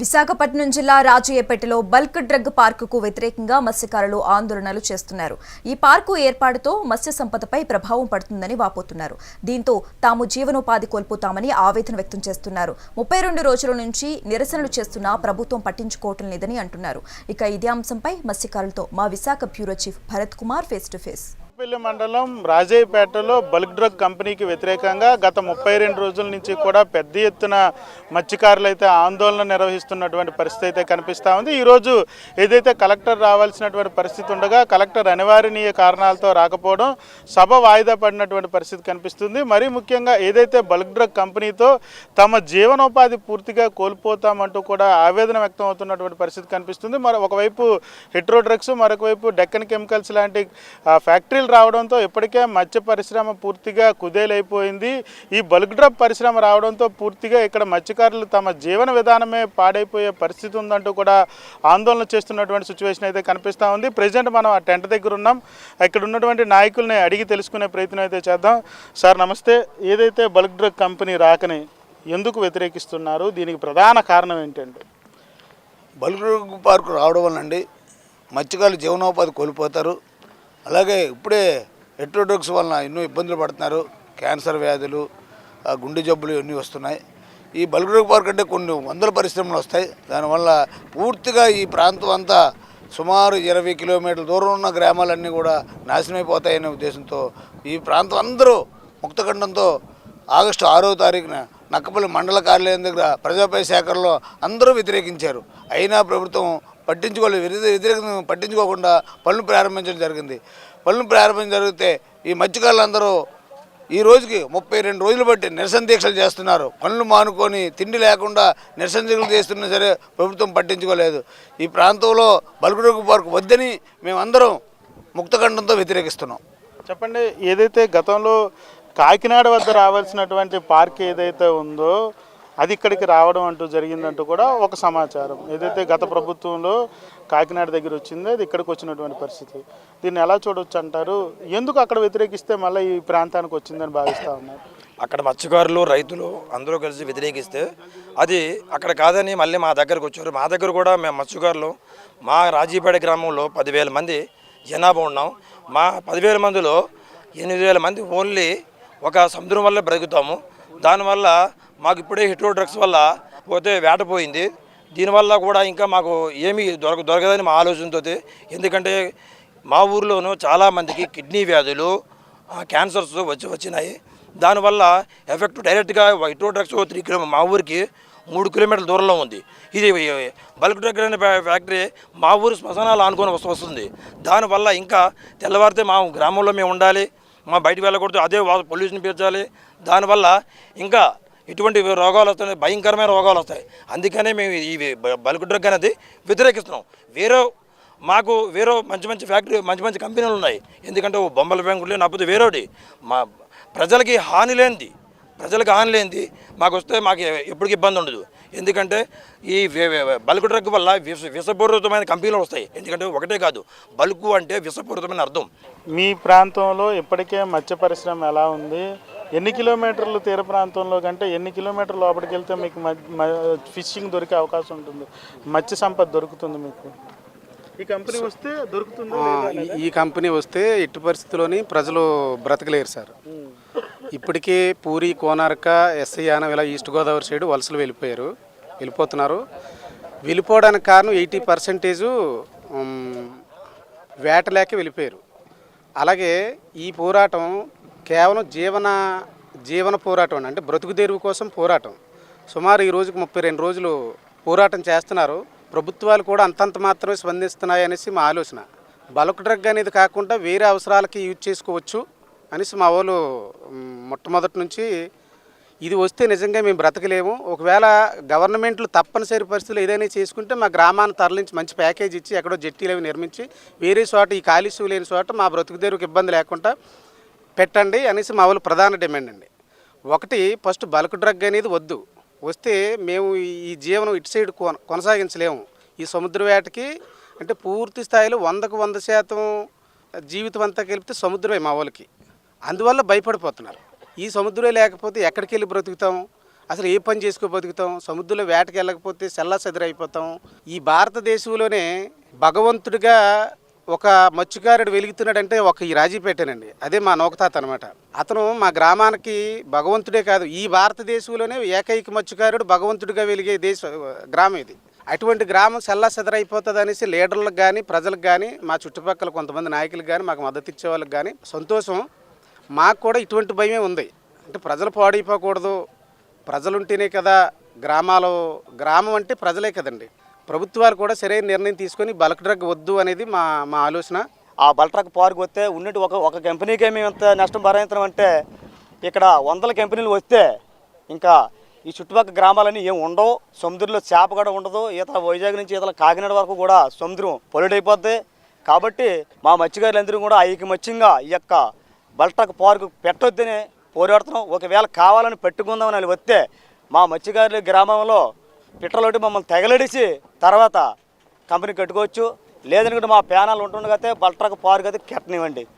విశాఖపట్నం జిల్లా రాజయ్యపేటలో bulk drug పార్కుకు వ్యతిరేకంగా మత్స్యకారులు ఆందోళనలు చేస్తున్నారు. ఈ పార్కు ఏర్పాటుతో మత్స్య సంపదపై ప్రభావం పడుతుందని వాపోతున్నారు. దీంతో తాము జీవనోపాధి కోల్పోతామని ఆవేదన వ్యక్తం చేస్తున్నారు. ముప్పై రెండు రోజుల నుంచి నిరసనలు చేస్తున్నా ప్రభుత్వం పట్టించుకోవటం లేదని అంటున్నారు. ఇక ఇదే అంశంపై మత్స్యకారులతో మా Visakha bureau chief Bharat Kumar face to face పెళ్ళి మండలం రాజయ్యపేటలో బల్క్ డ్రగ్ కంపెనీకి వ్యతిరేకంగా గత ముప్పై రెండు రోజుల నుంచి కూడా పెద్ద ఎత్తున మత్స్యకారులు అయితే ఆందోళన నిర్వహిస్తున్నటువంటి పరిస్థితి అయితే కనిపిస్తూ ఉంది. ఈరోజు ఏదైతే కలెక్టర్ రావాల్సినటువంటి పరిస్థితి ఉండగా కలెక్టర్ అనివార్యనీయ కారణాలతో రాకపోవడం సభ వాయిదా పడినటువంటి పరిస్థితి కనిపిస్తుంది. మరీ ముఖ్యంగా ఏదైతే బల్క్ డ్రగ్ కంపెనీతో తమ జీవనోపాధి పూర్తిగా కోల్పోతామంటూ కూడా ఆవేదన వ్యక్తం అవుతున్నటువంటి పరిస్థితి కనిపిస్తుంది. మరి ఒకవైపు హెట్రో డ్రగ్స్ మరొకవైపు డెక్కన్ కెమికల్స్ లాంటి ఫ్యాక్టరీలు రావడంతో ఇప్పటికే మత్స్య పరిశ్రమ పూర్తిగా కుదేలైపోయింది. ఈ బల్క్ డ్రప్ పరిశ్రమ రావడంతో పూర్తిగా ఇక్కడ మత్స్యకారులు తమ జీవన విధానమే పాడైపోయే పరిస్థితి ఉందంటూ కూడా ఆందోళన చేస్తున్నటువంటి సిచ్యువేషన్ అయితే కనిపిస్తూ ఉంది. ప్రజెంట్ మనం ఆ టెంట్ దగ్గర ఉన్నాం. ఇక్కడ ఉన్నటువంటి నాయకుల్ని అడిగి తెలుసుకునే ప్రయత్నం అయితే చేద్దాం. సార్ నమస్తే. ఏదైతే బల్క్ డ్రగ్ కంపెనీ రాకని ఎందుకు వ్యతిరేకిస్తున్నారు? దీనికి ప్రధాన కారణం ఏంటండి? బల్క్ డ్రగ్ పార్కు రావడం వల్ల అండి మత్స్యకారులు జీవనోపాధి కోల్పోతారు. అలాగే ఇప్పుడే హెట్రో వలన ఎన్నో ఇబ్బందులు పడుతున్నారు. క్యాన్సర్ వ్యాధులు గుండె జబ్బులు ఇవన్నీ వస్తున్నాయి. ఈ బల్క్ పార్క్ అంటే కొన్ని వందల పరిశ్రమలు వస్తాయి. దానివల్ల పూర్తిగా ఈ ప్రాంతం అంతా సుమారు ఇరవై కిలోమీటర్ల దూరం ఉన్న గ్రామాలన్నీ కూడా నాశనమైపోతాయనే ఉద్దేశంతో ఈ ప్రాంతం అందరూ ముక్తఖండంతో ఆగస్టు ఆరో తారీఖున నక్కపల్లి మండల కార్యాలయం దగ్గర ప్రజాపై సేకరణలో అందరూ వ్యతిరేకించారు. అయినా ప్రభుత్వం పట్టించుకోలేదు వ్యతిరే- వ్యతిరేకత పట్టించుకోకుండా పనులు ప్రారంభించడం జరిగింది. పనులు ప్రారంభించడం జరిగితే ఈ మత్స్యకారులందరూ ఈ రోజుకి ముప్పై రెండు రోజులు బట్టి నిరసన దీక్షలు చేస్తున్నారు. పనులు మానుకొని తిండి లేకుండా నిరసన దీక్షలు చేస్తున్నా సరే ప్రభుత్వం పట్టించుకోలేదు. ఈ ప్రాంతంలో బల్కుడుగు పార్క్ వద్దని మేమందరం ముక్తఖండంతో వ్యతిరేకిస్తున్నాం. చెప్పండి ఏదైతే గతంలో కాకినాడ వద్ద రావాల్సినటువంటి పార్క్ ఏదైతే ఉందో అది ఇక్కడికి రావడం అంటూ జరిగిందంటూ కూడా ఒక సమాచారం. ఏదైతే గత ప్రభుత్వంలో కాకినాడ దగ్గర వచ్చిందో అది ఇక్కడికి వచ్చినటువంటి పరిస్థితి. దీన్ని ఎలా చూడవచ్చు అంటారు? ఎందుకు అక్కడ వ్యతిరేకిస్తే మళ్ళీ ఈ ప్రాంతానికి వచ్చిందని భావిస్తూ ఉన్నారు? అక్కడ మత్స్యకారులు రైతులు అందరూ కలిసి వ్యతిరేకిస్తే అది అక్కడ కాదని మళ్ళీ మా దగ్గరకు వచ్చారు. మా దగ్గర కూడా మేము మత్స్యకారులు మా రాజీపేట గ్రామంలో పదివేల మంది జనాభా ఉన్నాం. మా పదివేల మందిలో ఎనిమిది వేల మంది ఓన్లీ ఒక సముద్రం వల్ల బ్రతుకుతాము. దానివల్ల మాకు ఇప్పుడే హిట్రో డ్రగ్స్ వల్ల పోతే వేట పోయింది. దీనివల్ల కూడా ఇంకా మాకు ఏమీ దొరక దొరకదని మా ఆలోచనతో ఎందుకంటే మా ఊర్లోనూ చాలామందికి కిడ్నీ వ్యాధులు క్యాన్సర్స్ వచ్చి వచ్చినాయి. దానివల్ల ఎఫెక్ట్ డైరెక్ట్గా వైట్రో డ్రగ్స్ త్రీ కిలో మా ఊరికి మూడు కిలోమీటర్ల దూరంలో ఉంది. ఇది బల్క్ డ్రగ్ అనే ఫ్యాక్టరీ మా ఊరు శ్మశానాలు ఆనుకొని వస్తుంది. దానివల్ల ఇంకా తెల్లవారితే మా గ్రామంలో మేము ఉండాలి. మా బయటికి వెళ్ళకూడదు. అదే పొల్యూషన్ పెంచాలి. దానివల్ల ఇంకా ఇటువంటి రోగాలు వస్తాయి. భయంకరమైన రోగాలు వస్తాయి. అందుకనే మేము ఈ బ- బల్క్ డ్రగ్ అనేది వ్యతిరేకిస్తున్నాం. వేరే మాకు వేరే మంచి మంచి ఫ్యాక్టరీ మంచి మంచి కంపెనీలు ఉన్నాయి. ఎందుకంటే ఓ బొమ్మల బ్యాంకులు లేకపోతే వేరేటి మా ప్రజలకి హాని లేనిది. ప్రజలకు హాని లేనిది. మాకు వస్తే మాకు ఎప్పటికి ఇబ్బంది ఉండదు. ఎందుకంటే ఈ బల్క్ డ్రగ్ వల్ల విష విషపూరితమైన కంపెనీలు వస్తాయి. ఎందుకంటే ఒకటే కాదు బల్కు అంటే విషపూరితమైన అర్థం. మీ ప్రాంతంలో ఇప్పటికే మత్స్య పరిశ్రమ ఎలా ఉంది? ఎన్ని కిలోమీటర్లు తీర ప్రాంతంలో కంటే ఎన్ని కిలోమీటర్ల లోపలికి వెళ్తే మీకు ఫిషింగ్ దొరికే అవకాశం ఉంటుంది? మత్స్య సంపద దొరుకుతుంది మీకు? ఈ కంపెనీ వస్తే దొరుకుతుందా ఈ కంపెనీ వస్తే ఎట్టి పరిస్థితుల్లోని ప్రజలు బ్రతకలేరు సార్. ఇప్పటికే పూరి కోనార్క ఎస్ఐ యానం ఇలా ఈస్ట్ గోదావరి సైడ్ వలసలు వెళ్ళిపోయారు. వెళ్ళిపోతున్నారు. వెళ్ళిపోవడానికి కారణం ఎయిటీ పర్సెంటేజు వేట లేక వెళ్ళిపోయారు. అలాగే ఈ పోరాటం కేవలం జీవన జీవన పోరాటం అండి. అంటే బ్రతుకు తెరువు కోసం పోరాటం. సుమారు ఈ రోజుకి ముప్పై రెండు రోజులు పోరాటం చేస్తున్నారు. ప్రభుత్వాలు కూడా అంతంత మాత్రమే స్పందిస్తున్నాయి అనేసి మా ఆలోచన. బల్క్ డ్రగ్ అనేది కాకుండా వేరే అవసరాలకి యూజ్ చేసుకోవచ్చు. అనేసి మా వాళ్ళు మొట్టమొదటి నుంచి ఇది వస్తే నిజంగా మేము బ్రతకలేము. ఒకవేళ గవర్నమెంట్లు తప్పనిసరి పరిస్థితులు ఏదైనా చేసుకుంటే మా గ్రామాన్ని తరలించి మంచి ప్యాకేజ్ ఇచ్చి ఎక్కడో జట్టీలు అవి నిర్మించి వేరే చోట ఈ కాలుష్యం లేని చోట మా బ్రతుకు ఇబ్బంది లేకుండా పెట్టండి అనేసి మా వాళ్ళు ప్రధాన డిమాండ్ అండి. ఒకటి ఫస్ట్ బల్క్ డ్రగ్ అనేది వద్దు. వస్తే మేము ఈ- ఈ జీవనం ఇటు సైడ్ కొన కొనసాగించలేము. ఈ సముద్ర వేటకి అంటే పూర్తి స్థాయిలో వందకు వంద శాతం జీవితం అంతా కలిపితే సముద్రమే మా వాళ్ళకి. అందువల్ల భయపడిపోతున్నారు. ఈ సముద్రమే లేకపోతే ఎక్కడికి వెళ్ళి బ్రతుకుతాం? అసలు ఏ పని చేసుకో బతుకుతాం సముద్రంలో వేటకి వెళ్ళకపోతే సెల్లా అయిపోతాం ఈ భారతదేశంలోనే భగవంతుడిగా ఒక మత్స్యకారుడు వెలుగుతున్నాడంటే ఒక ఈ రాజీపేటేనండి. అదే మా నౌకతాత అనమాట అతను మా గ్రామానికి భగవంతుడే కాదు. ఈ భారతదేశంలోనే ఏకైక మత్స్యకారుడు భగవంతుడిగా వెలిగే దేశ గ్రామం ఇది. అటువంటి గ్రామం సెల్లా సెదరైపోతుంది అనేసి లీడర్లకు కానీ ప్రజలకు కానీ మా చుట్టుపక్కల కొంతమంది నాయకులకు కానీ మాకు మద్దతు ఇచ్చే వాళ్ళకి కానీ సంతోషం. మాకు కూడా ఇటువంటి భయమే ఉంది. అంటే ప్రజలు పాడైపోకూడదు. ప్రజలుంటేనే కదా గ్రామాలు గ్రామం అంటే ప్రజలే కదండి. ప్రభుత్వాలు కూడా సరైన నిర్ణయం తీసుకొని బల్క్ డ్రగ్ వద్దు అనేది మా మా ఆలోచన. ఆ బల్ట్రక్ పార్క్ వస్తే ఉన్నట్టు ఒక ఒక కంపెనీకే మేము ఎంత నష్టం భరించడం అంటే ఇక్కడ వందల కంపెనీలు వస్తే ఇంకా ఈ చుట్టుపక్కల గ్రామాలన్నీ ఏం ఉండవు. సముద్రంలో చేప కూడా ఉండదు. ఈతల వైజాగ్ నుంచి ఈతల కాకినాడ వరకు కూడా సముద్రం పొల్యూట్ అయిపోద్ది. కాబట్టి మా మత్స్యకారులందరూ కూడా ఐకమత్యంగా ఈ యొక్క బల్ట్రక్ పార్క్ పెట్టొద్దని పోరాడుతున్నాం. ఒకవేళ కావాలని పెట్టుకుందామని వాళ్ళు వస్తే మా మత్స్యకారుల గ్రామంలో పిట్టలోటి మమ్మల్ని తెగలడిసి తర్వాత కంపెనీ కట్టుకోవచ్చు. లేదనుకుంటే మా ప్యానాలు ఉంటుండగతే బల్ట్రక్ పార్క్ అయితే కెట్టనివ్వండి.